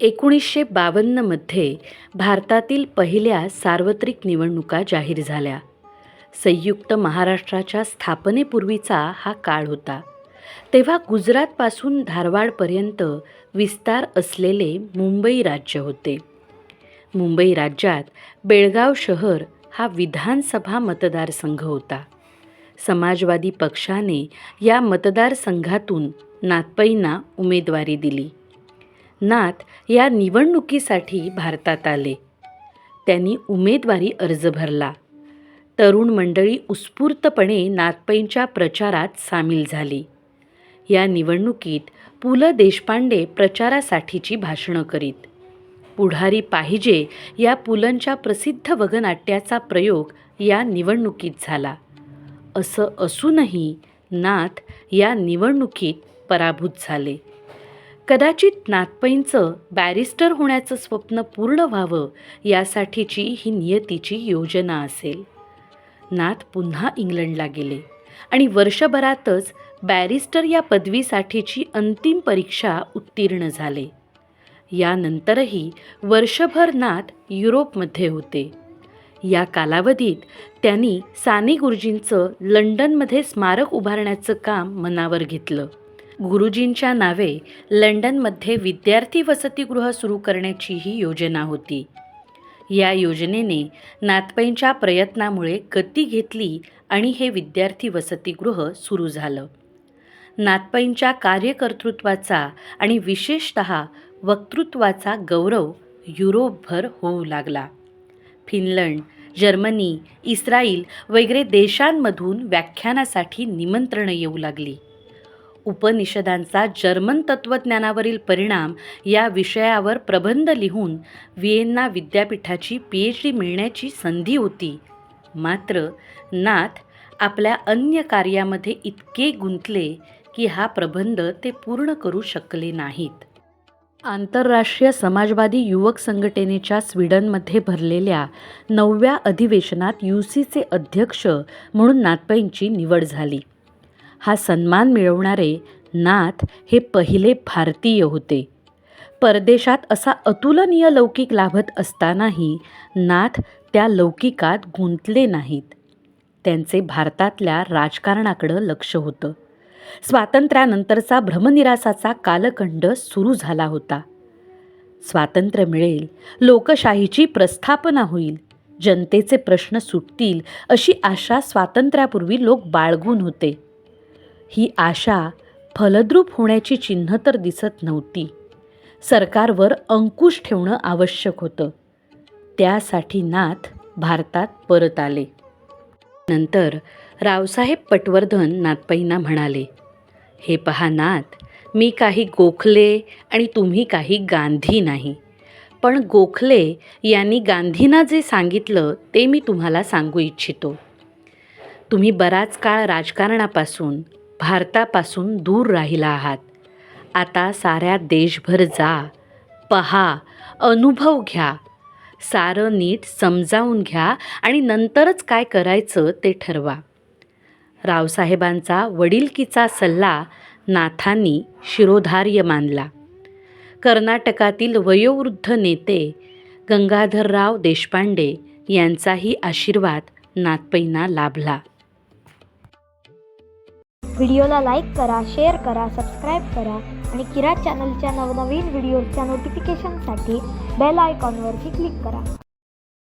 एकोणीसशे बावन्नमध्ये भारतातील पहिल्या सार्वत्रिक निवडणुका जाहीर झाल्या. संयुक्त महाराष्ट्राच्या स्थापनेपूर्वीचा हा काळ होता. तेव्हा गुजरातपासून धारवाडपर्यंत विस्तार असलेले मुंबई राज्य होते. मुंबई राज्यात बेळगाव शहर हा विधानसभा मतदारसंघ होता. समाजवादी पक्षाने या मतदारसंघातून नातपईंना उमेदवारी दिली. नाथ या निवडणुकीसाठी भारतात आले. त्यांनी उमेदवारी अर्ज भरला. तरुण मंडळी उत्स्फूर्तपणे नाथपैंच्या प्रचारात सामील झाली. या निवडणुकीत पु ल देशपांडे प्रचारासाठीची भाषणं करीत. पुढारी पाहिजे या पुलंच्या प्रसिद्ध वगनाट्याचा प्रयोग या निवडणुकीत झाला. असं असूनही नाथ या निवडणुकीत पराभूत झाले. कदाचित नातपैंचं बॅरिस्टर होण्याचं स्वप्न पूर्ण व्हावं यासाठीची ही नियतीची योजना असेल. नात पुन्हा इंग्लंडला गेले आणि वर्षभरातच बॅरिस्टर या पदवीसाठीची अंतिम परीक्षा उत्तीर्ण झाले. यानंतरही वर्षभर नाथ युरोपमध्ये होते. या कालावधीत त्यांनी साने गुरुजींचं लंडनमध्ये स्मारक उभारण्याचं काम मनावर घेतलं. गुरुजींच्या नावे लंडनमध्ये विद्यार्थी वसतिगृह सुरू करण्याचीही योजना होती. या योजनेने नातपैंच्या प्रयत्नामुळे गती घेतली आणि हे विद्यार्थी वसतिगृह सुरू झालं. नातपैंच्या कार्यकर्तृत्वाचा आणि विशेषत वक्तृत्वाचा गौरव युरोपभर होऊ लागला. फिनलंड जर्मनी इस्रायल वगैरे देशांमधून व्याख्यानासाठी निमंत्रणं येऊ लागली. उपनिषदांचा जर्मन तत्त्वज्ञानावरील परिणाम या विषयावर प्रबंध लिहून व्हिएन्ना विद्यापीठाची पी एच डी मिळण्याची संधी होती. मात्र नाथ आपल्या अन्य कार्यामध्ये इतके गुंतले की हा प्रबंध ते पूर्ण करू शकले नाहीत. आंतरराष्ट्रीय समाजवादी युवक संघटनेच्या स्वीडनमध्ये भरलेल्या नवव्या अधिवेशनात यू सीचे अध्यक्ष म्हणून नाथपाईंची निवड झाली. हा सन्मान मिळवणारे नाथ हे पहिले भारतीय होते. परदेशात असा अतुलनीय लौकिक लाभत असतानाही नाथ त्या लौकिकात गुंतले नाहीत. त्यांचे भारतातल्या राजकारणाकडं लक्ष होतं. स्वातंत्र्यानंतरचा भ्रमनिरासाचा कालखंड सुरू झाला होता. स्वातंत्र्य मिळेल लोकशाहीची प्रस्थापना होईल जनतेचे प्रश्न सुटतील अशी आशा स्वातंत्र्यापूर्वी लोक बाळगून होते. ही आशा फलद्रूप होण्याची चिन्ह तर दिसत नव्हती. सरकारवर अंकुश ठेवणं आवश्यक होतं. त्यासाठी नाथ भारतात परत आले. नंतर रावसाहेब पटवर्धन नाथपाईंना म्हणाले हे पहा नाथ मी काही गोखले आणि तुम्ही काही गांधी नाही. पण गोखले यांनी गांधींना जे सांगितलं ते मी तुम्हाला सांगू इच्छितो. तुम्ही बराच काळ राजकारणापासून भारतापासून दूर राहिला आहात. आता साऱ्या देशभर जा पहा अनुभव घ्या. सारं नीट समजावून घ्या आणि नंतरच काय करायचं ते ठरवा. रावसाहेबांचा वडिलकीचा सल्ला नाथांनी शिरोधार्य मानला. कर्नाटकातील वयोवृद्ध नेते गंगाधरराव देशपांडे यांचाही आशीर्वाद नातपैना लाभला. व्हिडिओला लाईक करा शेअर करा सबस्क्राईब करा आणि किरात चॅनलच्या नवनवीन व्हिडिओच्या नोटिफिकेशनसाठी बेल आयकॉनवरती क्लिक करा.